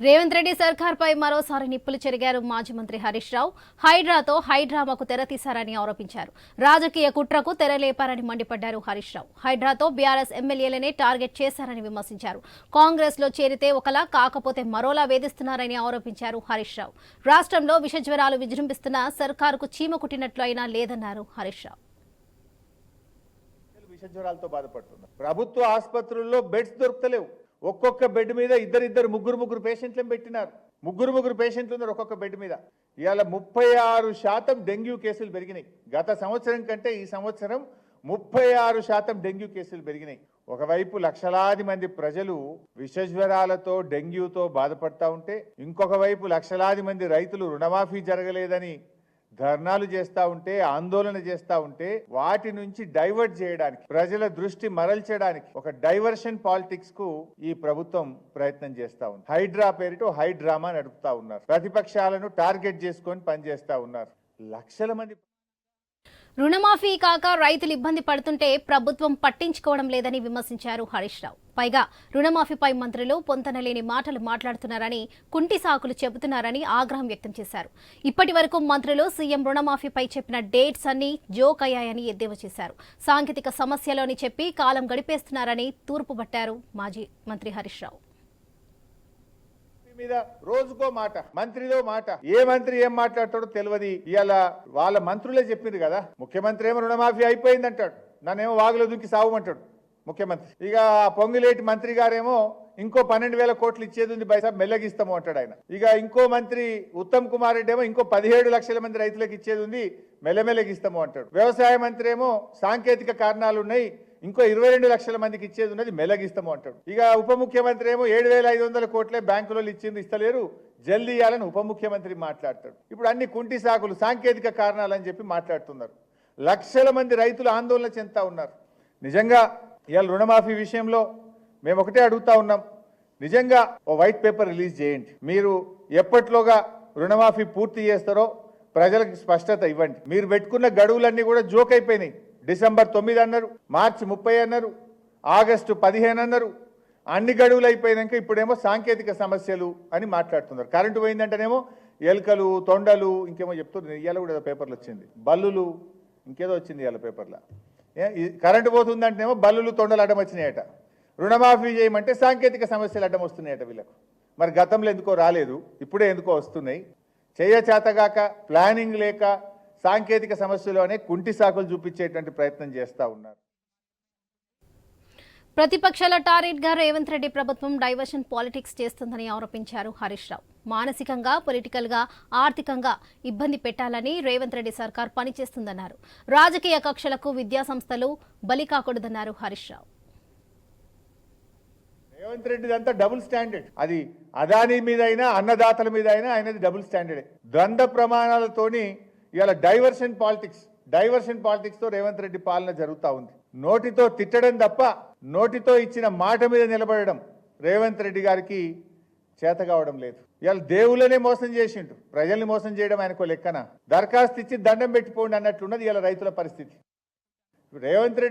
రేవంత్ రెడ్డి సర్కార్పై మరోసారి నిప్పులు చెరిగారు మాజీ మంత్రి హరీష్ రావు. హైడ్రాతో హైడ్రామాకు తెరతీశారని ఆరోపించారు. రాజకీయ కుట్రకు తెరలేపారని మండిపడ్డారు హరీష్ రావు. హైడ్రాతో బీఆర్ఎస్ ఎమ్మెల్యేలనే టార్గెట్ చేశారని విమర్శించారు. కాంగ్రెస్లో చేరితే ఒకలా కాకపోతే మరోలా వేధిస్తున్నారని ఆరోపించారు హరీష్ రావు. రాష్ట్రంలో విషజ్వరాలు విజృంభిస్తున్న సర్కారుకు చీమ కుట్టినట్లు అయినా లేదన్నారు హరీష్ రావు. విషజ్వరాలతో బాధపడుతున్నారు. ప్రభుత్వ ఆసుపత్రుల్లో బెడ్స్ దొరుకుతలేవు. ఒక్కొక్క బెడ్ మీద ఇద్దరిద్దరు ముగ్గురు ముగ్గురు పేషెంట్లను పెట్టినారు. ముగ్గురు ముగ్గురు పేషెంట్లు ఉన్నారు ఒక్కొక్క బెడ్ మీద. ఇవాళ ముప్పై ఆరు శాతం డెంగ్యూ కేసులు పెరిగినాయి. గత సంవత్సరం కంటే ఈ సంవత్సరం ముప్పై ఆరు శాతం డెంగ్యూ కేసులు పెరిగినాయి. ఒకవైపు లక్షలాది మంది ప్రజలు విషజ్వరాలతో డెంగ్యూతో బాధపడతా ఉంటే ఇంకొక వైపు లక్షలాది మంది రైతులు రుణమాఫీ జరగలేదని ధర్నాలు చేస్తా ఉంటే ఆందోళన చేస్తా ఉంటే వాటి నుంచి డైవర్ట్ చేయడానికి ప్రజల దృష్టి మరల్చడానికి ఒక డైవర్షన్ పాలిటిక్స్కు ఈ ప్రభుత్వం ప్రయత్నం చేస్తా ఉంది. హైడ్రా పేరిట హైడ్రామా నడుపుతా ఉన్నారు. ప్రతిపక్షాలను టార్గెట్ చేసుకొని పనిచేస్తూ ఉన్నారు. లక్షల మంది రుణమాఫీ కాక రైతులు ఇబ్బంది పడుతుంటే ప్రభుత్వం పట్టించుకోవడం లేదని విమర్శించారు హరీష్ రావు. పైగా రుణమాఫీపై మంత్రులు పొంతనలేని మాటలు మాట్లాడుతున్నారని కుంటి సాకులు చెబుతున్నారని ఆగ్రహం వ్యక్తం చేశారు. ఇప్పటి వరకు మంత్రులు సీఎం రుణమాఫీపై చెప్పిన డేట్స్ అన్ని జోక్ అయ్యాయని ఎద్దేవా చేశారు. సాంకేతిక సమస్యలోని చెప్పి కాలం గడిపేస్తున్నారని తూర్పుపట్టారు మాజీ మంత్రి హరీష్ రావు. మీద రోజుకో మాట మంత్రిదో మాట. ఏ మంత్రి ఏం మాట్లాడతాడో తెలియదు ఇవాళ వాళ్ళ మంత్రులే చెప్పింది కదా. ముఖ్యమంత్రి ఏమో రుణమాఫీ అయిపోయింది అంటాడు నన్నేమో వాగులో దుక్కి సావమంటాడు ముఖ్యమంత్రి. ఇక పొంగిలేటి పొంగులేటి మంత్రి గారేమో ఇంకో పన్నెండు వేల కోట్లు ఇచ్చేది ఉంది పైసా మెల్లగిస్తాము అంటాడు ఆయన. ఇక ఇంకో మంత్రి ఉత్తమ్ కుమార్ రెడ్డి ఏమో ఇంకో పదిహేడు లక్షల మంది రైతులకు ఇచ్చేది ఉంది మెల్లమెల్లగిస్తాము అంటాడు. వ్యవసాయ మంత్రి ఏమో సాంకేతిక కారణాలు ఉన్నాయి ఇంకో ఇరవై రెండు లక్షల మందికి ఇచ్చేది ఉన్నది మెలగిస్తాము అంటాడు. ఇక ఉప ముఖ్యమంత్రి ఏమో ఏడు వేల ఐదు వందల కోట్లే బ్యాంకులో ఇచ్చింది ఇస్తలేరు జల్దీ ఇవ్వాలని ఉప ముఖ్యమంత్రి మాట్లాడతాడు. ఇప్పుడు అన్ని కుంటి సాకులు సాంకేతిక కారణాలు అని చెప్పి మాట్లాడుతున్నారు. లక్షల మంది రైతులు ఆందోళన చెందుతా ఉన్నారు. నిజంగా ఇవాళ రుణమాఫీ విషయంలో మేము ఒకటే అడుగుతా ఉన్నాం. నిజంగా ఓ వైట్ పేపర్ రిలీజ్ చేయండి. మీరు ఎప్పట్లోగా రుణమాఫీ పూర్తి చేస్తారో ప్రజలకు స్పష్టత ఇవ్వండి. మీరు పెట్టుకున్న గడువులన్నీ కూడా జోక్ అయిపోయినాయి. డిసెంబర్ తొమ్మిది అన్నారు మార్చి ముప్పై అన్నారు ఆగస్టు పదిహేను అన్నారు. అన్ని గడువులు అయిపోయినాక ఇప్పుడేమో సాంకేతిక సమస్యలు అని మాట్లాడుతున్నారు. కరెంటు పోయిందంటేనేమో ఎలుకలు తొండలు ఇంకేమో చెప్తున్నారు. ఇవాళ కూడా ఏదో పేపర్లు వచ్చింది. బల్లులు ఇంకేదో వచ్చింది ఇవాళ పేపర్లో. ఏ, కరెంటు పోతుందంటేనేమో బల్లులు తొండలు అడ్డం వచ్చినాయట. రుణమాఫీ చేయమంటే సాంకేతిక సమస్యలు అడ్డం వస్తున్నాయట వీళ్ళకు. మరి గతంలో ఎందుకో రాలేదు ఇప్పుడే ఎందుకో వస్తున్నాయి. చేయచేతగాక ప్లానింగ్ లేక సాంకేతిక సమస్యలు అనే కుంటి సాకులు చూపించేటువంటి ప్రయత్నం చేస్తూ ఉన్నారు. ప్రతిపక్షాల టార్గెట్గా రేవంత్ రెడ్డి ప్రభుత్వం డైవర్షన్ పాలిటిక్స్ చేస్తుందని ఆరోపించారు హరీష్ రావు. మానసికంగా పొలిటికల్గా ఆర్థికంగా ఇబ్బంది పెట్టాలని రేవంత్ రెడ్డి సర్కార్ పనిచేస్తుందన్నారు. రాజకీయ కక్షలకు విద్యా సంస్థలు బలి కాకూడదన్నారు హరీష్ రావు. రేవంత్ రెడ్డి అంతా డబుల్ స్టాండర్డ్ అది అదానీ మీద అయినా అన్నదాతల మీద అయినా ఆయనది డబుల్ స్టాండర్డ్ ద్వంద్వ ప్రమాణాలతోని ఇవాళ డైవర్షన్ పాలిటిక్స్ డైవర్షన్ పాలిటిక్స్తో రేవంత్ రెడ్డి పాలన జరుగుతూ ఉంది. నోటితో తిట్టడం తప్ప నోటితో ఇచ్చిన మాట మీద నిలబడడం రేవంత్ రెడ్డి గారికి చేత కావడం లేదు. ఇవాళ దేవుళ్ళనే మోసం చేసిండు ప్రజల్ని మోసం చేయడం ఆయనకు లెక్కన. దరఖాస్తు ఇచ్చి దండం పెట్టిపోండి అన్నట్లున్నది ఇవాళ రైతుల పరిస్థితి. రేవంత్ రెడ్డి